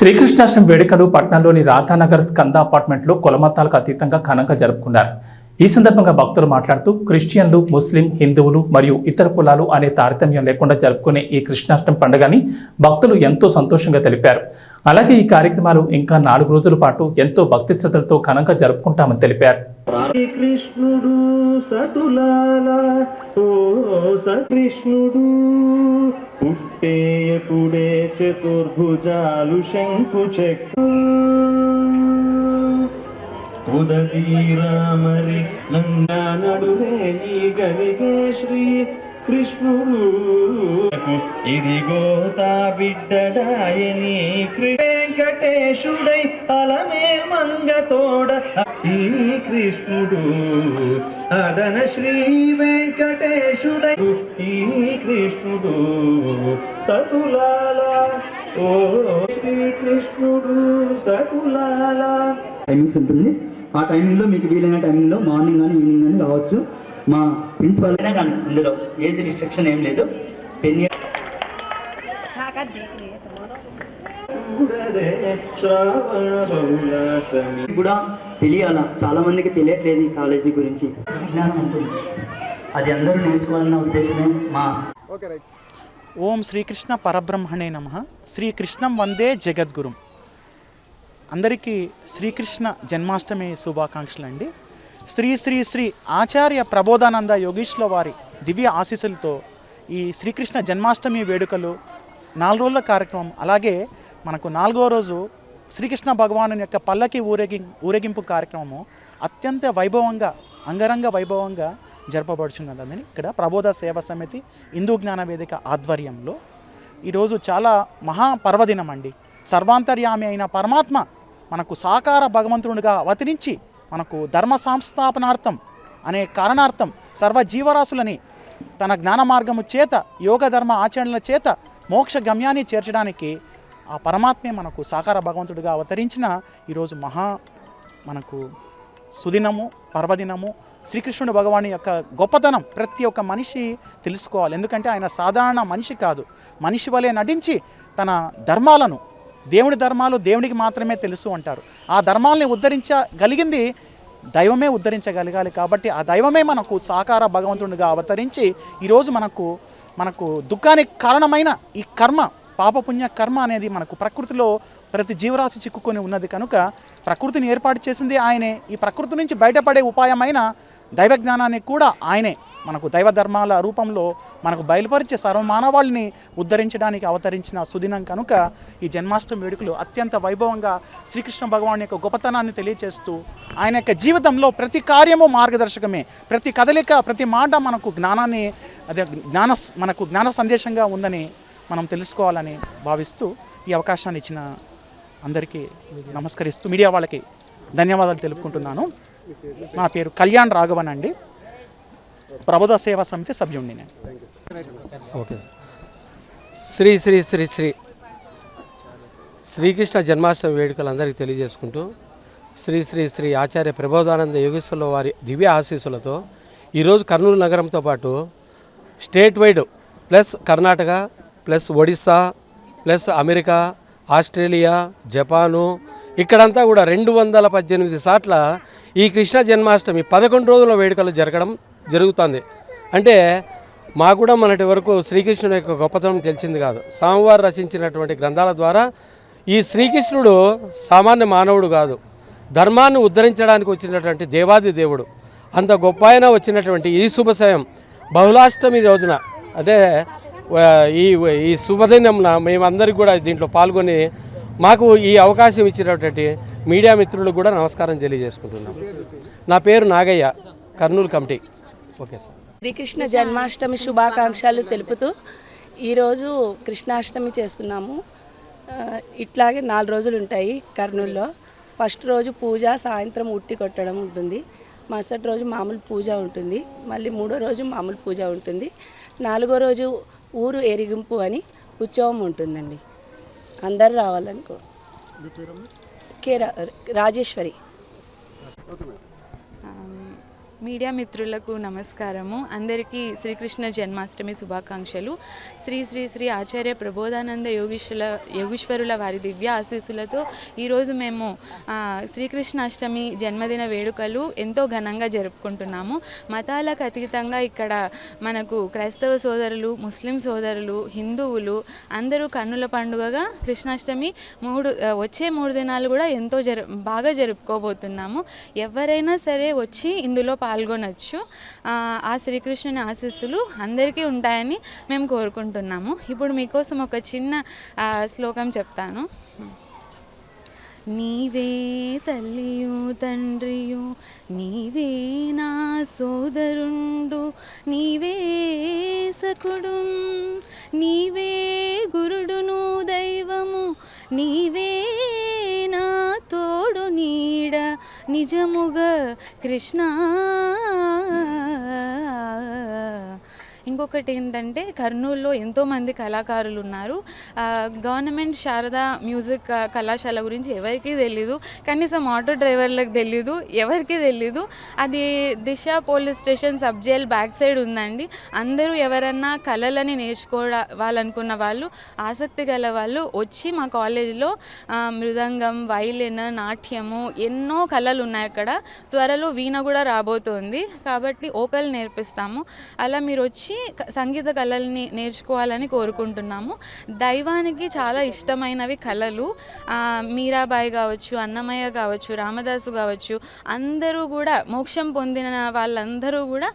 శ్రీకృష్ణాష్టమి వేడుకలు పట్నంలోని రాధానగర్ స్కంద అపార్ట్మెంట్లో కులమతాలకు అతీతంగా ఘనంగా జరుపుకున్నారు. ఈ సందర్భంగా భక్తులు మాట్లాడుతూ క్రిస్టియన్లు ముస్లిం హిందువులు మరియు ఇతర కులాలు అనే తారతమ్యం లేకుండా జరుపుకునే ఈ కృష్ణాష్టమి పండుగని భక్తులు ఎంతో సంతోషంగా తెలిపారు. అలాగే ఈ కార్యక్రమాలు ఇంకా నాలుగు రోజుల పాటు ఎంతో భక్తి శ్రద్ధలతో ఘనంగా జరుపుకుంటామని తెలిపారు. కృష్ణుడు సతులాల ఓ సకృష్ణుడు చతుర్భుజాలు శంకు చెక్కు ఉదతి రామరి నడువే ఈ గలిగే శ్రీ కృష్ణుడు ఇదిగో తా బిడ్డడాయని వెంకటేశుడై అలమే మంగతోడ ఈ కృష్ణుడు అదన శ్రీ వెంకటేశుడై ఈ కృష్ణుడు సతులాల ఓ శ్రీ కృష్ణుడు సతులాల టైమింగ్స్ ఉంటుంది ఆ టైమింగ్లో మీకు వీలైన టైమింగ్లో మార్నింగ్ కానీ ఈవినింగ్ కానీ రావచ్చు. మా ప్రిన్సిపల్ అయినా కానీ ఇందులో ఏజ్ రిస్ట్రిక్షన్ ఏం లేదు. టెన్ ఇయర్స్ బహుళాష్టమి. కూడా తెలియాల? చాలా మందికి తెలియట్లేదు ఈ కాలేజీ గురించి. విజ్ఞానం ఉంటుంది. అది అందరూ నేర్చుకోవాలన్న ఉద్దేశమే మా ఓం శ్రీకృష్ణ పరబ్రహ్మణే నమ. శ్రీకృష్ణం వందే జగద్గురుం. అందరికీ శ్రీకృష్ణ జన్మాష్టమి శుభాకాంక్షలు అండి. శ్రీ శ్రీ శ్రీ ఆచార్య ప్రబోధానంద యోగీష్ల వారి దివ్య ఆశీస్సులతో ఈ శ్రీకృష్ణ జన్మాష్టమి వేడుకలు నాలుగు రోజుల కార్యక్రమం అలాగే మనకు నాలుగో రోజు శ్రీకృష్ణ భగవాను యొక్క పల్లకి ఊరేగి ఊరేగింపు కార్యక్రమము అత్యంత వైభవంగా అంగరంగ వైభవంగా జరపబడుచున్నదని ఇక్కడ ప్రబోధ సేవా సమితి హిందూ జ్ఞాన వేదిక ఆధ్వర్యంలో ఈరోజు చాలా మహా పర్వదినం అండి సర్వాంతర్యామి అయిన పరమాత్మ మనకు సాకార భగవంతునిగా అవతరించి మనకు ధర్మ సంస్థాపనార్థం అనే కారణార్థం సర్వ జీవరాశులని తన జ్ఞాన మార్గము చేత యోగ ధర్మ ఆచరణల చేత మోక్ష గమ్యాన్ని చేర్చడానికి ఆ పరమాత్మే మనకు సాకార భగవంతుడిగా అవతరించిన ఈరోజు మహా మనకు సుదినము పర్వదినము శ్రీకృష్ణుడు భగవాని యొక్క గొప్పతనం ప్రతి ఒక్క మనిషి తెలుసుకోవాలి. ఎందుకంటే ఆయన సాధారణ మనిషి కాదు. మనిషి వలె నటించి తన ధర్మాలను దేవుని ధర్మాలు దేవునికి మాత్రమే తెలుసు అంటారు. ఆ ధర్మాల్ని ఉద్ధరించగలిగింది దైవమే ఉద్ధరించగలగాలి కాబట్టి ఆ దైవమే మనకు సాకార భగవంతుడిగా అవతరించి ఈరోజు మనకు మనకు దుఃఖానికి కారణమైన ఈ కర్మ పాపపుణ్య కర్మ అనేది మనకు ప్రకృతిలో ప్రతి జీవరాశి చిక్కుకొని ఉన్నది కనుక ప్రకృతిని ఏర్పాటు చేసింది ఆయనే. ఈ ప్రకృతి నుంచి బయటపడే ఉపాయమైన దైవ జ్ఞానాన్ని కూడా ఆయనే. మనకు దైవ ధర్మాల రూపంలో మనకు బయలుపరిచే సర్వమానవాళ్ళని ఉద్ధరించడానికి అవతరించిన సుదినం కనుక ఈ జన్మాష్టమి వేడుకలు అత్యంత వైభవంగా శ్రీకృష్ణ భగవాన్ యొక్క గొప్పతనాన్ని తెలియజేస్తూ ఆయన యొక్క జీవితంలో ప్రతి కార్యము మార్గదర్శకమే. ప్రతి కదలిక ప్రతి మాట మనకు జ్ఞానాన్ని అదే జ్ఞాన మనకు జ్ఞాన సందేశంగా ఉందని మనం తెలుసుకోవాలని భావిస్తూ ఈ అవకాశాన్ని ఇచ్చిన అందరికీ నమస్కరిస్తూ మీడియా వాళ్ళకి ధన్యవాదాలు తెలుపుకుంటున్నాను. నా పేరు కళ్యాణ్ రాఘవన్ అండి. ప్రభుత్వ సేవా సమితి సభ్యుణ్ణి నేను. ఓకే శ్రీ శ్రీ శ్రీ శ్రీ. శ్రీకృష్ణ జన్మాష్టమి వేడుకలు అందరికీ తెలియజేసుకుంటూ శ్రీ శ్రీ శ్రీ ఆచార్య ప్రబోధానంద యోగేశ్వరుల వారి దివ్య ఆశీస్సులతో ఈరోజు కర్నూలు నగరంతో పాటు state wide plus Karnataka plus Odisha plus America Australia Japan ఇక్కడంతా కూడా రెండు వందల పద్దెనిమిది సార్ల ఈ కృష్ణ జన్మాష్టమి పదకొండు రోజుల వేడుకలు జరగడం జరుగుతుంది. అంటే మా కూడా మొన్నటి వరకు శ్రీకృష్ణుని యొక్క గొప్పతనం తెలిసింది కాదు. స్వామివారు రచించినటువంటి గ్రంథాల ద్వారా ఈ శ్రీకృష్ణుడు సామాన్య మానవుడు కాదు. ధర్మాన్ని ఉద్ధరించడానికి వచ్చినటువంటి దేవాది దేవుడు. అంత గొప్ప ఆయన వచ్చినటువంటి ఈ శుభసయం బహుళాష్టమి రోజున. అంటే ఈ ఈ శుభదినంన మేమందరికి కూడా దీంట్లో పాల్గొని మాకు ఈ అవకాశం ఇచ్చినటువంటి మీడియా మిత్రులకు కూడా నమస్కారం తెలియజేసుకుంటున్నాం. నా పేరు Nagaiah Kurnool committee. Okay sir. Srikrishna Janmashtami శుభాకాంక్షలు తెలుపుతూ ఈరోజు కృష్ణాష్టమి చేస్తున్నాము. ఇట్లాగే నాలుగు రోజులు ఉంటాయి కర్నూల్లో. ఫస్ట్ రోజు పూజ సాయంత్రం ఉట్టి కొట్టడం ఉంటుంది. మరుసటి రోజు మామూలు పూజ ఉంటుంది. మళ్ళీ మూడో రోజు మామూలు పూజ ఉంటుంది. నాలుగో రోజు ఊరు ఎరిగింపు అని ఉత్సవం ఉంటుందండి. అందరు రావాలనుకో కే రాజేశ్వరి. మీడియా మిత్రులకు నమస్కారము. అందరికీ శ్రీకృష్ణ జన్మాష్టమి శుభాకాంక్షలు. శ్రీ శ్రీ శ్రీ ఆచార్య ప్రబోధానంద యోగీశ్వర యోగీశ్వరుల వారి దివ్య ఆశీస్సులతో ఈరోజు మేము శ్రీకృష్ణాష్టమి జన్మదిన వేడుకలు ఎంతో ఘనంగా జరుపుకుంటున్నాము. మతాలకు అతీతంగా ఇక్కడ మనకు క్రైస్తవ సోదరులు ముస్లిం సోదరులు హిందువులు అందరూ కన్నుల పండుగగా కృష్ణాష్టమి మూడు వచ్చే మూడు దినాలు కూడా ఎంతో జరు బాగా జరుపుకోబోతున్నాము. ఎవరైనా సరే వచ్చి ఇందులో పాల్గొనొచ్చు. ఆ, శ్రీకృష్ణుని ఆశీస్సులు అందరికీ ఉంటాయని మేము కోరుకుంటున్నాము. ఇప్పుడు మీకోసం ఒక చిన్న శ్లోకం చెప్తాను. నీవే తల్లియు తండ్రియు నీవే నా సోదరుండు నీవే సకుడు నీవే గురుడును దైవము నీవే నిజముగా కృష్ణ ఇంకొకటి ఏంటంటే కర్నూలులో ఎంతోమంది కళాకారులు ఉన్నారు. గవర్నమెంట్ శారదా మ్యూజిక్ కళాశాల గురించి ఎవరికీ తెలీదు. కనీసం ఆటో డ్రైవర్లకు తెలీదు ఎవరికీ తెలీదు. అది Disha police station sub jail back side ఉందండి. అందరూ ఎవరన్నా కళలని నేర్చుకోవాలనుకున్న వాళ్ళు ఆసక్తి గల వాళ్ళు వచ్చి మా కాలేజ్లో మృదంగం వైలిన్ నాట్యము ఎన్నో కళలు ఉన్నాయి అక్కడ. త్వరలో వీణ కూడా రాబోతోంది. కాబట్టి ఓకలు నేర్పిస్తాము. అలా మీరు వచ్చి సంగీత కళల్ని నేర్చుకోవాలని కోరుకుంటున్నాము. దైవానికి చాలా ఇష్టమైనవి కళలు మీరాబాయి కావచ్చు అన్నమయ్య కావచ్చు రామదాసు కావచ్చు అందరూ కూడా మోక్షం పొందిన వాళ్ళందరూ కూడా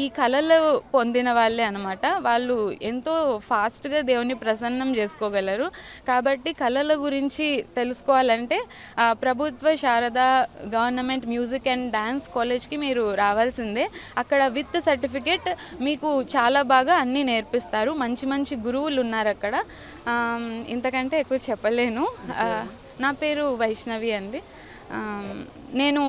ఈ కళలు పొందిన వాళ్ళే అనమాట వాళ్ళు ఎంతో ఫాస్ట్గా దేవుని ప్రసన్నం చేసుకోగలరు. కాబట్టి కళల గురించి తెలుసుకోవాలంటే ప్రభుత్వ Sharada government music and dance కాలేజ్కి మీరు రావాల్సిందే. అక్కడ విత్ సర్టిఫికేట్ మీకు చాలా బాగా అన్నీ నేర్పిస్తారు. మంచి మంచి గురువులు ఉన్నారు అక్కడ. ఇంతకంటే ఎక్కువ చెప్పలేను. నా పేరు వైష్ణవి అండి. నేను